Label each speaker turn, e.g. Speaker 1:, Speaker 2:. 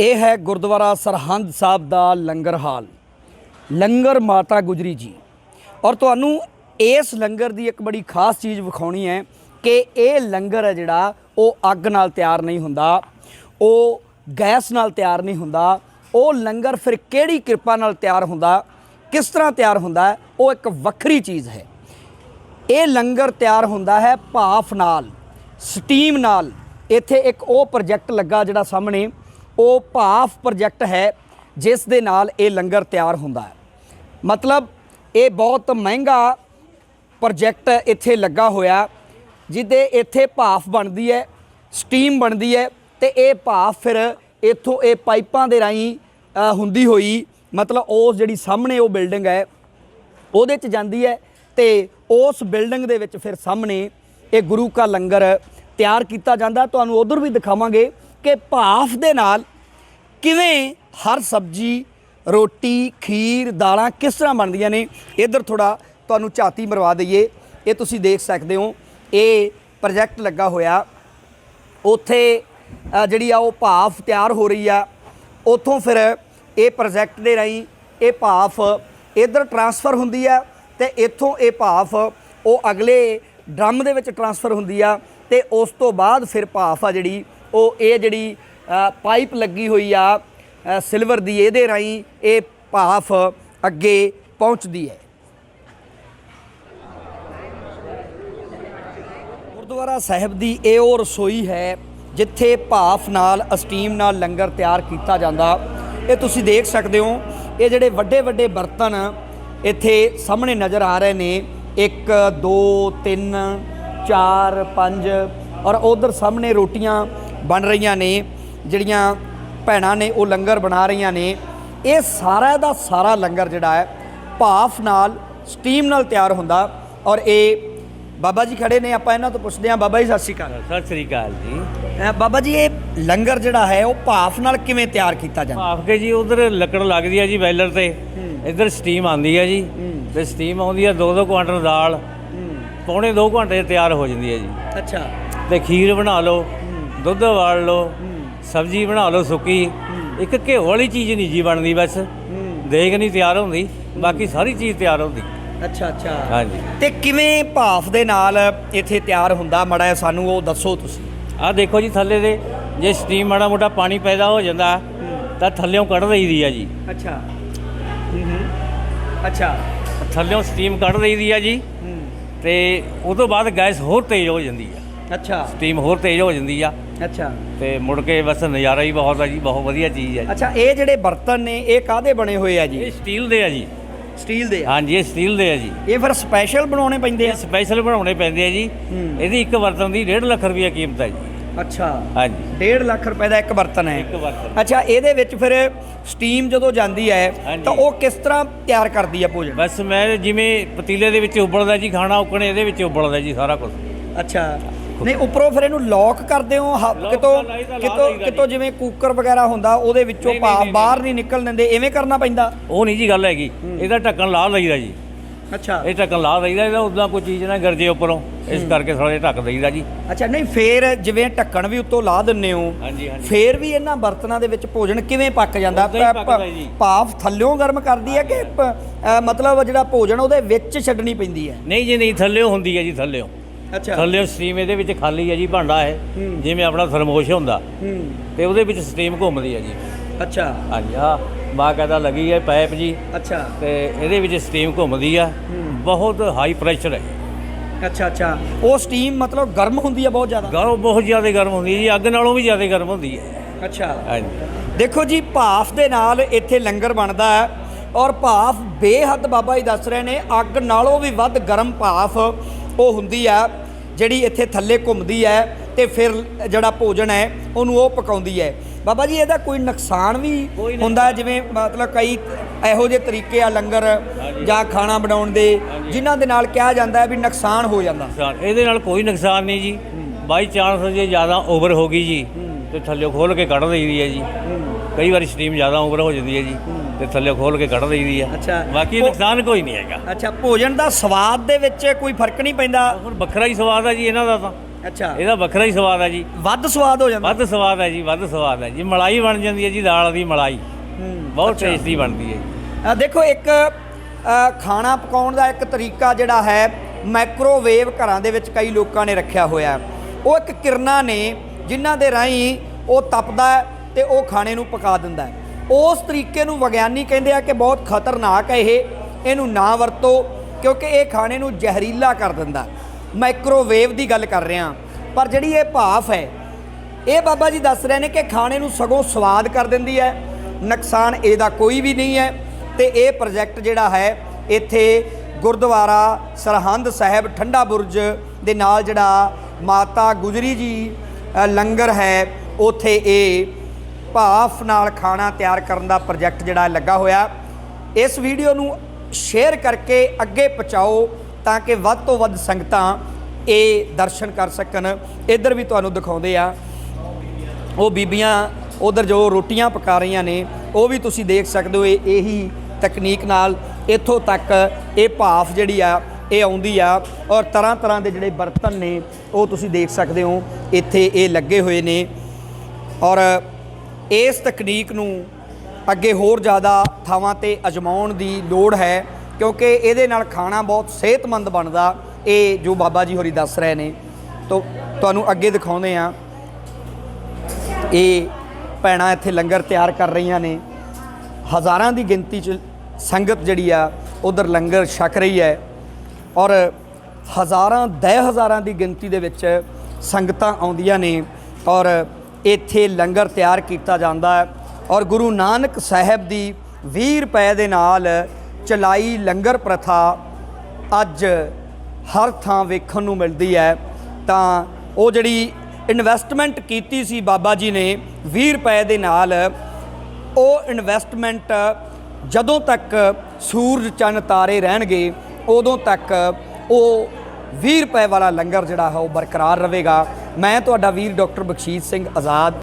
Speaker 1: ਇਹ ਹੈ ਗੁਰਦੁਆਰਾ ਸਰਹੰਦ ਸਾਹਿਬ ਦਾ ਲੰਗਰ ਹਾਲ। ਲੰਗਰ ਮਾਤਾ ਗੁਜਰੀ ਜੀ। ਔਰ ਤੁਹਾਨੂੰ ਇਸ ਲੰਗਰ ਦੀ ਇੱਕ ਬੜੀ ਖਾਸ ਚੀਜ਼ ਵਿਖਾਉਣੀ ਹੈ ਕਿ ਇਹ ਲੰਗਰ ਹੈ ਜਿਹੜਾ ਉਹ ਅੱਗ ਨਾਲ ਤਿਆਰ ਨਹੀਂ ਹੁੰਦਾ, ਉਹ ਗੈਸ ਨਾਲ ਤਿਆਰ ਨਹੀਂ ਹੁੰਦਾ, ਉਹ ਲੰਗਰ ਫਿਰ ਕਿਹੜੀ ਕਿਰਪਾ ਨਾਲ ਤਿਆਰ ਹੁੰਦਾ, ਕਿਸ ਤਰ੍ਹਾਂ ਤਿਆਰ ਹੁੰਦਾ, ਉਹ ਇੱਕ ਵੱਖਰੀ ਚੀਜ਼ ਹੈ। ਇਹ ਲੰਗਰ ਤਿਆਰ ਹੁੰਦਾ ਹੈ ਭਾਫ ਨਾਲ, ਸਟੀਮ ਨਾਲ। ਇੱਥੇ ਇੱਕ ਉਹ ਪ੍ਰੋਜੈਕਟ ਲੱਗਾ ਜਿਹੜਾ ਸਾਹਮਣੇ ਉਹ ਭਾਫ ਪ੍ਰੋਜੈਕਟ ਹੈ, ਜਿਸ ਦੇ ਨਾਲ ਇਹ ਲੰਗਰ ਤਿਆਰ ਹੁੰਦਾ ਹੈ। ਮਤਲਬ ਇਹ ਬਹੁਤ ਮਹਿੰਗਾ ਪ੍ਰੋਜੈਕਟ ਇੱਥੇ ਲੱਗਾ ਹੋਇਆ, ਜਿਹਦੇ ਇੱਥੇ ਭਾਫ ਬਣਦੀ ਹੈ, ਸਟੀਮ ਬਣਦੀ ਹੈ ਤੇ ਇਹ ਭਾਫ ਫਿਰ ਇੱਥੋਂ ਇਹ ਪਾਈਪਾਂ ਦੇ ਰਾਹੀਂ ਹੁੰਦੀ ਹੋਈ, ਮਤਲਬ ਉਸ ਜਿਹੜੀ ਸਾਹਮਣੇ ਉਹ ਬਿਲਡਿੰਗ ਹੈ, ਉਹਦੇ ਚ ਜਾਂਦੀ ਹੈ ਤੇ ਉਸ ਬਿਲਡਿੰਗ ਦੇ ਵਿੱਚ ਫਿਰ ਸਾਹਮਣੇ ਇਹ ਗੁਰੂ ਕਾ ਲੰਗਰ ਤਿਆਰ ਕੀਤਾ ਜਾਂਦਾ। ਤੁਹਾਨੂੰ ਉਧਰ ਵੀ ਦਿਖਾਵਾਂਗੇ ਕਿ ਭਾਫ ਦੇ ਨਾਲ ਕਿਵੇਂ ਹਰ ਸਬਜੀ, ਰੋਟੀ, ਖੀਰ, ਦਾਲਾਂ ਕਿਸ ਤਰ੍ਹਾਂ ਬਣਦੀਆਂ ਨੇ, ਇਧਰ ਥੋੜਾ ਤੁਹਾਨੂੰ ਝਾਤੀ ਮਰਵਾ ਦਈਏ। ਇਹ ਤੁਸੀਂ ਦੇਖ ਸਕਦੇ ਹੋ, ਇਹ ਪ੍ਰੋਜੈਕਟ ਲੱਗਾ ਹੋਇਆ। ਉੱਥੇ ਜਿਹੜੀ ਆ ਉਹ ਭਾਫ ਤਿਆਰ ਹੋ ਰਹੀ ਆ। ਉੱਥੋਂ ਫਿਰ ਇਹ ਪ੍ਰੋਜੈਕਟ ਦੇ ਰਾਹੀਂ ਇਹ ਭਾਫ ਇਧਰ ਟਰਾਂਸਫਰ ਹੁੰਦੀ ਆ ਤੇ ਇੱਥੋਂ ਇਹ ਭਾਫ ਉਹ ਅਗਲੇ ਡਰਮ ਦੇ ਵਿੱਚ ਟਰਾਂਸਫਰ ਹੁੰਦੀ ਆ ਤੇ ਉਸ ਤੋਂ ਬਾਅਦ ਫਿਰ ਭਾਫ ਆ ਜਿਹੜੀ ਉਹ ਇਹ ਜਿਹੜੀ ਪਾਈਪ ਲੱਗੀ ਹੋਈ ਆ ਸਿਲਵਰ ਦੀ, ਇਹਦੇ ਰਾਹੀਂ ਇਹ ਭਾਫ ਅੱਗੇ ਪਹੁੰਚਦੀ ਹੈ। ਗੁਰਦੁਆਰਾ ਸਾਹਿਬ ਦੀ ਇਹ ਉਹ ਰਸੋਈ ਹੈ, ਜਿੱਥੇ ਭਾਫ ਨਾਲ ਸਟੀਮ ਨਾਲ ਲੰਗਰ ਤਿਆਰ ਕੀਤਾ ਜਾਂਦਾ। ਇਹ ਤੁਸੀਂ ਦੇਖ ਸਕਦੇ ਹੋ, ਇਹ ਜਿਹੜੇ ਵੱਡੇ ਵੱਡੇ ਬਰਤਨ ਇੱਥੇ ਸਾਹਮਣੇ ਨਜ਼ਰ ਆ ਰਹੇ ਨੇ। 1 2 3 4 5 ਔਰ ਉਧਰ ਸਾਹਮਣੇ ਰੋਟੀਆਂ ਬਣ ਰਹੀਆਂ ਨੇ ਜਿਹੜੀਆਂ ਭੈਣਾਂ ਨੇ ਉਹ ਲੰਗਰ ਬਣਾ ਰਹੀਆਂ ਨੇ। ਇਹ ਸਾਰਾ ਦਾ ਸਾਰਾ ਲੰਗਰ ਜਿਹੜਾ ਹੈ ਭਾਫ ਨਾਲ ਸਟੀਮ ਨਾਲ ਤਿਆਰ ਹੁੰਦਾ। ਔਰ ਇਹ ਬਾਬਾ ਜੀ ਖੜੇ ਨੇ ਆਪਾਂ ਇਹਨਾਂ ਤੋਂ ਪੁੱਛਦੇ ਹਾਂ। ਬਾਬਾ ਜੀ ਸਤਿ ਸ਼੍ਰੀ ਅਕਾਲ।
Speaker 2: ਸਤਿ ਸ੍ਰੀ ਅਕਾਲ ਜੀ।
Speaker 1: ਬਾਬਾ ਜੀ ਇਹ ਲੰਗਰ ਜਿਹੜਾ ਹੈ ਉਹ ਭਾਫ ਨਾਲ ਕਿਵੇਂ ਤਿਆਰ ਕੀਤਾ ਜਾਂਦਾ?
Speaker 2: ਭਾਫ ਕੇ ਜੀ ਉਧਰ ਲੱਕੜ ਲੱਗਦੀ ਹੈ ਜੀ ਬੈਲਰ ਤੇ। ਇੱਧਰ ਸਟੀਮ ਆਉਂਦੀ ਹੈ ਜੀ। ਤੇ ਸਟੀਮ ਆਉਂਦੀ ਹੈ 2-2 ਕੁਆਂਟਲ ਦਾਲ। ਪੌਣੇ 2 ਘੰਟੇ ਤਿਆਰ ਹੋ ਜਾਂਦੀ ਹੈ ਜੀ।
Speaker 1: ਅੱਛਾ।
Speaker 2: ਤੇ ਖੀਰ ਬਣਾ ਲਓ। ਦੁੱਧ ਉਬਾਲ ਲਓ ਸਬਜ਼ੀ ਬਣਾ ਲਓ ਸੁੱਕੀ ਇੱਕ ਘਿਓ ਵਾਲੀ ਚੀਜ਼ ਨਹੀਂ ਜੀ ਬਣਦੀ ਬਸ। ਦੇਗ ਨਹੀਂ ਤਿਆਰ ਹੁੰਦੀ ਬਾਕੀ ਸਾਰੀ ਚੀਜ਼ ਤਿਆਰ ਹੁੰਦੀ।
Speaker 1: ਅੱਛਾ ਅੱਛਾ।
Speaker 2: ਹਾਂਜੀ।
Speaker 1: ਤੇ ਕਿਵੇਂ ਭਾਫ ਦੇ ਨਾਲ ਇੱਥੇ ਤਿਆਰ ਹੁੰਦਾ ਮੜਾ ਸਾਨੂੰ ਉਹ ਦੱਸੋ ਤੁਸੀਂ?
Speaker 2: ਆਹ ਦੇਖੋ ਜੀ ਥੱਲੇ ਦੇ ਜੇ ਸਟੀਮ ਮਾੜਾ ਮੋਟਾ ਪਾਣੀ ਪੈਦਾ ਹੋ ਜਾਂਦਾ ਤਾਂ ਥੱਲਿਓਂ ਕੱਢ ਦਈਦੀ ਆ ਜੀ।
Speaker 1: ਅੱਛਾ। ਅੱਛਾ।
Speaker 2: ਥੱਲਿਓਂ ਸਟੀਮ ਕੱਢ ਦਈਦੀ ਆ ਜੀ ਤੇ ਉਸ ਤੋਂ ਬਾਅਦ ਗੈਸ ਹੋਰ ਤੇਜ਼ ਹੋ ਜਾਂਦੀ ਆ।
Speaker 1: ਅੱਛਾ।
Speaker 2: ਸਟੀਮ ਹੋਰ ਤੇਜ਼ ਹੋ ਜਾਂਦੀ ਆ।
Speaker 1: ਅੱਛਾ।
Speaker 2: ਤੇ ਮੁੜ ਕੇ ਬਸ ਨਜ਼ਾਰਾ ਹੀ ਬਹੁਤ ਆ ਜੀ ਬਹੁਤ ਵਧੀਆ ਚੀਜ਼ ਆ ਜੀ।
Speaker 1: ਅੱਛਾ ਇਹ ਜਿਹੜੇ ਬਰਤਨ ਨੇ ਇਹ ਕਾਦੇ ਬਣੇ ਹੋਏ ਆ ਜੀ?
Speaker 2: ਇਹ ਸਟੀਲ ਦੇ ਆ ਜੀ।
Speaker 1: ਸਟੀਲ ਦੇ ਆ?
Speaker 2: ਹਾਂਜੀ ਇਹ ਸਟੀਲ ਦੇ ਆ ਜੀ।
Speaker 1: ਇਹ ਫਿਰ ਸਪੈਸ਼ਲ ਬਣਾਉਣੇ ਪੈਂਦੇ ਆ?
Speaker 2: ਸਪੈਸ਼ਲ ਬਣਾਉਣੇ ਪੈਂਦੇ ਆ ਜੀ।
Speaker 1: ਹੂੰ।
Speaker 2: ਇਹਦੀ ਇੱਕ ਬਰਤਨ ਦੀ 1.5 ਲੱਖ ਰੁਪਏ ਕੀਮਤ ਹੈ ਜੀ।
Speaker 1: ਅੱਛਾ।
Speaker 2: ਹਾਂਜੀ।
Speaker 1: 1.5 ਲੱਖ ਰੁਪਏ ਦਾ ਇੱਕ ਬਰਤਨ ਹੈ।
Speaker 2: ਇੱਕ ਬਰਤਨ।
Speaker 1: ਅੱਛਾ ਇਹਦੇ ਵਿੱਚ ਫਿਰ ਸਟੀਮ ਜਦੋਂ ਜਾਂਦੀ ਹੈ
Speaker 2: ਹਾਂਜੀ।
Speaker 1: ਤਾਂ ਉਹ ਕਿਸ ਤਰ੍ਹਾਂ ਤਿਆਰ ਕਰਦੀ ਹੈ ਭੋਜਨ?
Speaker 2: ਬਸ ਮੈਂ ਜਿਵੇਂ ਪਤੀਲੇ ਦੇ ਵਿੱਚ ਉਬਲਦਾ ਜੀ ਖਾਣਾ ਉਕਣੇ ਇਹਦੇ ਵਿੱਚ ਉਬਲਦਾ ਜੀ ਸਾਰਾ ਕੁਝ
Speaker 1: ਅੱਛਾ। ਨਹੀਂ ਉੱਪਰੋਂ ਫਿਰ ਇਹਨੂੰ ਲੌਕ ਕਰਦੇ ਹੋ ਕਿਤੋਂ ਕਿਤੋਂ ਕਿਤੋਂ ਜਿਵੇਂ ਕੁੱਕਰ ਵਗੈਰਾ ਹੁੰਦਾ ਉਹਦੇ ਵਿੱਚੋਂ
Speaker 2: ਨਹੀਂ, ਨਹੀਂ,
Speaker 1: ਭਾਪ
Speaker 2: ਨਹੀਂ,
Speaker 1: ਬਾਹਰ ਨਹੀਂ ਨਿਕਲ ਦਿੰਦੇ ਐਵੇਂ ਕਰਨਾ ਪੈਂਦਾ?
Speaker 2: ਉਹ ਨਹੀਂ ਜੀ ਗੱਲ ਹੈਗੀ। ਇਹਦਾ ਢੱਕਣ ਲਾ ਲਈਦਾ ਜੀ।
Speaker 1: ਅੱਛਾ।
Speaker 2: ਇਹ ਢੱਕਣ ਲਾ ਦਈਦਾ ਇਹਦਾ ਉਦਾਂ ਕੋਈ ਚੀਜ਼ ਨਾ ਗਰਜੇ ਉੱਪਰੋਂ। ਇਸ ਕਰਕੇ ਥੋੜੇ ਢੱਕ ਦਈਦਾ ਜੀ।
Speaker 1: ਅੱਛਾ ਨਹੀਂ ਫੇਰ ਜਿਵੇਂ ਢੱਕਣ ਵੀ ਉੱਤੋਂ ਲਾ ਦਿੰਨੇ ਹੋ
Speaker 2: ਹਾਂਜੀ ਹਾਂਜੀ।
Speaker 1: ਫੇਰ ਵੀ ਇਹਨਾਂ ਬਰਤਨਾਂ ਦੇ ਵਿੱਚ ਭੋਜਨ ਕਿਵੇਂ ਪੱਕ ਜਾਂਦਾ?
Speaker 2: ਉੱਦਾਂ ਹੀ
Speaker 1: ਪ-
Speaker 2: ਪੱਕਦਾ ਜੀ।
Speaker 1: ਭਾਫ ਥੱਲਿਓਂ ਗਰਮ ਕਰਦੀ ਹੈ ਕਿ ਪ- ਅ, ਮਤਲਬ ਜਿਹੜਾ ਭੋਜਨ ਉਹਦੇ ਵਿੱਚ ਛੱਡਣੀ ਪੈਂਦੀ ਹੈ?
Speaker 2: ਨਹੀਂ ਜੀ ਨਹੀਂ ਥੱਲਿਓ ਹੁੰਦੀ ਹੈ ਜੀ ਥੱਲਿਓ।
Speaker 1: ਅੱਛਾ।
Speaker 2: ਥੱਲਿਓ ਸਟੀਮ ਇਹਦੇ ਵਿੱਚ ਖਾਲੀ ਹੈ ਜੀ ਭਾਂਡਾ ਹੈ। ਜਿਵੇਂ ਆਪਣਾ ਥਰਮੋਸ਼ ਹੁੰਦਾ।
Speaker 1: ਹੂੰ।
Speaker 2: ਤੇ ਉਹਦੇ ਵਿੱਚ ਸਟੀਮ ਘੁੰਮਦੀ ਹੈ ਜੀ।
Speaker 1: ਅੱਛਾ।
Speaker 2: ਹਾਂਜੀ ਆ ਬਾਕਾਇਦਾ ਲੱਗੀ ਹੈ ਪਾਈਪ ਜੀ।
Speaker 1: ਅੱਛਾ।
Speaker 2: ਤੇ ਇਹਦੇ ਵਿੱਚ ਸਟੀਮ ਘੁੰਮਦੀ ਆ। ਬਹੁਤ ਹਾਈ ਪ੍ਰੈਸ਼ਰ ਹੈ।
Speaker 1: ਅੱਛਾ ਅੱਛਾ। ਉਹ ਸਟੀਮ ਮਤਲਬ ਗਰਮ ਹੁੰਦੀ ਹੈ ਬਹੁਤ ਜ਼ਿਆਦਾ?
Speaker 2: ਗਰਮ ਬਹੁਤ ਜ਼ਿਆਦਾ ਗਰਮ ਹੁੰਦੀ ਹੈ ਜੀ। ਅੱਗ ਨਾਲੋਂ ਵੀ ਜ਼ਿਆਦਾ ਗਰਮ ਹੁੰਦੀ ਹੈ।
Speaker 1: ਅੱਛਾ।
Speaker 2: ਹਾਂਜੀ।
Speaker 1: ਦੇਖੋ ਜੀ ਭਾਫ ਦੇ ਨਾਲ ਇੱਥੇ ਲੰਗਰ ਬਣਦਾ ਹੈ। ਔਰ ਭਾਫ ਬੇਹੱਦ ਬਾਬਾ ਜੀ ਦੱਸ ਰਹੇ ਨੇ ਅੱਗ ਨਾਲੋਂ ਵੀ ਵੱਧ ਗਰਮ ਭਾਫ ਉਹ ਹੁੰਦੀ ਆ ਜਿਹੜੀ ਇੱਥੇ ਥੱਲੇ ਘੁੰਮਦੀ ਹੈ ਤੇ ਫਿਰ ਜਿਹੜਾ ਭੋਜਨ ਹੈ ਉਹਨੂੰ ਉਹ ਪਕਾਉਂਦੀ ਹੈ। ਬਾਬਾ ਜੀ ਇਹਦਾ ਕੋਈ ਨੁਕਸਾਨ ਵੀ ਹੁੰਦਾ ਜਿਵੇਂ ਮਤਲਬ ਕਈ ਇਹੋ ਜਿਹੇ ਤਰੀਕੇ ਆ ਲੰਗਰ ਜਾਂ ਖਾਣਾ ਬਣਾਉਣ ਦੇ ਜਿਨ੍ਹਾਂ ਦੇ ਨਾਲ ਕਿਹਾ ਜਾਂਦਾ ਹੈ ਵੀ ਨੁਕਸਾਨ ਹੋ ਜਾਂਦਾ।
Speaker 2: ਇਹਦੇ ਨਾਲ ਕੋਈ ਨੁਕਸਾਨ ਨਹੀਂ ਜੀ। ਬਾਈ ਚਾਂਸ ਜੇ ਜ਼ਿਆਦਾ ਓਵਰ ਹੋ ਗਈ ਜੀ ਤੇ ਥੱਲੇ ਖੋਲ ਕੇ ਕੱਢ ਦਈਦੀ ਹੈ ਜੀ। ਕਈ ਵਾਰੀ ਸਟੀਮ ਜ਼ਿਆਦਾ ਓਵਰ ਹੋ ਜਾਂਦੀ ਹੈ ਜੀ। ਤੇ ਥੱਲੇ ਖੋਲ ਕੇ ਕੱਢ ਦਈਦੀ ਆ।
Speaker 1: ਅੱਛਾ।
Speaker 2: ਬਾਕੀ ਨੁਕਸਾਨ ਕੋਈ ਨਹੀਂ ਹੈਗਾ।
Speaker 1: ਅੱਛਾ ਭੋਜਨ ਦਾ ਸਵਾਦ ਦੇ ਵਿੱਚ ਕੋਈ ਫ਼ਰਕ ਨਹੀਂ ਪੈਂਦਾ?
Speaker 2: ਹੁਣ ਵੱਖਰਾ ਹੀ ਸਵਾਦ ਆ ਜੀ ਇਹਨਾਂ ਦਾ ਤਾਂ।
Speaker 1: ਅੱਛਾ।
Speaker 2: ਇਹਦਾ ਵੱਖਰਾ ਹੀ ਸਵਾਦ ਹੈ ਜੀ।
Speaker 1: ਵੱਧ ਸਵਾਦ ਹੋ ਜਾਂਦਾ।
Speaker 2: ਵੱਧ ਸਵਾਦ ਹੈ ਜੀ ਵੱਧ ਸਵਾਦ ਹੈ ਜੀ। ਮਲਾਈ ਬਣ ਜਾਂਦੀ ਹੈ ਜੀ ਦਾਲ ਦੀ ਮਲਾਈ।
Speaker 1: ਹੂੰ
Speaker 2: ਬਹੁਤ ਟੇਸਟੀ ਬਣਦੀ ਹੈ
Speaker 1: ਅ, ਦੇਖੋ ਇੱਕ ਖਾਣਾ ਪਕਾਉਣ ਦਾ ਇੱਕ ਤਰੀਕਾ ਜਿਹੜਾ ਹੈ ਮਾਈਕ੍ਰੋਵੇਵ ਘਰਾਂ ਦੇ ਵਿੱਚ ਕਈ ਲੋਕਾਂ ਨੇ ਰੱਖਿਆ ਹੋਇਆ। ਉਹ ਇੱਕ ਕਿਰਨਾਂ ਨੇ ਜਿਨ੍ਹਾਂ ਦੇ ਰਾਹੀਂ ਉਹ ਤਪਦਾ ਤੇ ਉਹ ਖਾਣੇ ਨੂੰ ਪਕਾ ਦਿੰਦਾ ਹੈ। ਉਸ ਤਰੀਕੇ ਨੂੰ ਵਿਗਿਆਨੀ ਕਹਿੰਦੇ ਆ ਕਿ ਬਹੁਤ ਖਤਰਨਾਕ ਹੈ ਇਹ। ਇਹਨੂੰ ਨਾ ਵਰਤੋ, ਕਿਉਂਕਿ ਇਹ ਖਾਣੇ ਨੂੰ ਜ਼ਹਿਰੀਲਾ ਕਰ ਦਿੰਦਾ। ਮਾਈਕ੍ਰੋਵੇਵ ਦੀ ਗੱਲ ਕਰ ਰਿਹਾ। ਪਰ ਜਿਹੜੀ ਇਹ ਭਾਫ ਹੈ, ਇਹ ਬਾਬਾ ਜੀ ਦੱਸ ਰਹੇ ਨੇ ਕਿ ਖਾਣੇ ਨੂੰ ਸਗੋਂ ਸਵਾਦ ਕਰ ਦਿੰਦੀ ਹੈ। ਨੁਕਸਾਨ ਇਹਦਾ ਕੋਈ ਵੀ ਨਹੀਂ ਹੈ। ਤੇ ਇਹ ਪ੍ਰੋਜੈਕਟ ਜਿਹੜਾ ਹੈ, ਇੱਥੇ ਗੁਰਦੁਆਰਾ ਸਰਹੰਦ ਸਾਹਿਬ ਠੰਡਾ ਬੁਰਜ ਦੇ ਨਾਲ ਜਿਹੜਾ ਮਾਤਾ ਗੁਜਰੀ ਜੀ ਲੰਗਰ ਹੈ, ਉਥੇ ਇਹ ਭਾਫ ਨਾਲ ਖਾਣਾ ਤਿਆਰ ਕਰਨ ਦਾ ਪ੍ਰੋਜੈਕਟ ਜਿਹੜਾ ਲੱਗਾ ਹੋਇਆ। ਇਸ ਵੀਡੀਓ ਨੂੰ ਸ਼ੇਅਰ ਕਰਕੇ ਅੱਗੇ ਪਹੁੰਚਾਓ ਤਾਂ ਕਿ ਵੱਧ ਤੋਂ ਵੱਧ ਸੰਗਤਾਂ ਇਹ ਦਰਸ਼ਨ ਕਰ ਸਕਣ। ਇੱਧਰ ਵੀ ਤੁਹਾਨੂੰ ਦਿਖਾਉਂਦੇ ਆ। ਉਹ ਬੀਬੀਆਂ ਉਧਰ ਜੋ ਰੋਟੀਆਂ ਪਕਾ ਰਹੀਆਂ ਨੇ, ਉਹ ਵੀ ਤੁਸੀਂ ਦੇਖ ਸਕਦੇ ਹੋ, ਇਹ ਇਹੀ ਤਕਨੀਕ ਨਾਲ ਇੱਥੋਂ ਤੱਕ ਇਹ ਭਾਫ ਜਿਹੜੀ ਆ, ਇਹ ਆਉਂਦੀ ਆ ਔਰ ਤਰ੍ਹਾਂ ਤਰ੍ਹਾਂ ਦੇ ਜਿਹੜੇ ਬਰਤਨ ਨੇ, ਉਹ ਤੁਸੀਂ ਦੇਖ ਸਕਦੇ ਹੋ, ਇੱਥੇ ਇਹ ਲੱਗੇ ਹੋਏ ਨੇ। ਔਰ ਇਸ ਤਕਨੀਕ ਨੂੰ ਅੱਗੇ ਹੋਰ ਜ਼ਿਆਦਾ ਥਾਵਾਂ ਤੇ ਅਜਮਾਉਣ ਦੀ ਲੋੜ ਹੈ, ਕਿਉਂਕਿ ਇਹਦੇ ਨਾਲ ਖਾਣਾ ਬਹੁਤ ਸਿਹਤਮੰਦ ਬਣਦਾ। ਇਹ ਜੋ ਬਾਬਾ ਜੀ ਹੋਰੀ ਦੱਸ ਰਹੇ ਨੇ, ਤੋ ਤੁਹਾਨੂੰ ਅੱਗੇ ਦਿਖਾਉਂਦੇ ਆ ਇਹ ਭੈਣਾਂ ਇੱਥੇ ਲੰਗਰ ਤਿਆਰ ਕਰ ਰਹੀਆਂ ਨੇ। ਹਜ਼ਾਰਾਂ ਦੀ ਗਿਣਤੀ 'ਚ ਸੰਗਤ ਜਿਹੜੀ ਆ, ਉਧਰ ਲੰਗਰ ਛਕ ਰਹੀ ਹੈ ਔਰ ਹਜ਼ਾਰਾਂ, ਦਹ ਹਜ਼ਾਰਾਂ ਦੀ ਗਿਣਤੀ ਦੇ ਵਿੱਚ ਸੰਗਤਾਂ ਆਉਂਦੀਆਂ ਨੇ ਔਰ ਇੱਥੇ ਲੰਗਰ ਤਿਆਰ ਕੀਤਾ ਜਾਂਦਾ ਹੈ। ਔਰ ਗੁਰੂ ਨਾਨਕ ਸਾਹਿਬ ਦੀ 20 ਰੁਪਏ ਦੇ ਨਾਲ ਚਲਾਈ ਲੰਗਰ ਪ੍ਰਥਾ ਅੱਜ ਹਰ ਥਾਂ ਵੇਖਣ ਨੂੰ ਮਿਲਦੀ ਹੈ। ਤਾਂ ਉਹ ਜਿਹੜੀ ਇਨਵੈਸਟਮੈਂਟ ਕੀਤੀ ਸੀ ਬਾਬਾ ਜੀ ਨੇ 20 ਰੁਪਏ ਦੇ ਨਾਲ, ਉਹ ਇਨਵੈਸਟਮੈਂਟ ਜਦੋਂ ਤੱਕ ਸੂਰਜ, ਚੰਨ, ਤਾਰੇ ਰਹਿਣਗੇ, ਉਦੋਂ ਤੱਕ ਉਹ 20 ਰੁਪਏ ਵਾਲਾ ਲੰਗਰ ਜਿਹੜਾ ਹੈ ਉਹ ਬਰਕਰਾਰ ਰਹੇਗਾ। ਮੈਂ ਤੁਹਾਡਾ ਵੀਰ ਡਾਕਟਰ ਬਖਸ਼ੀਸ਼ ਸਿੰਘ ਆਜ਼ਾਦ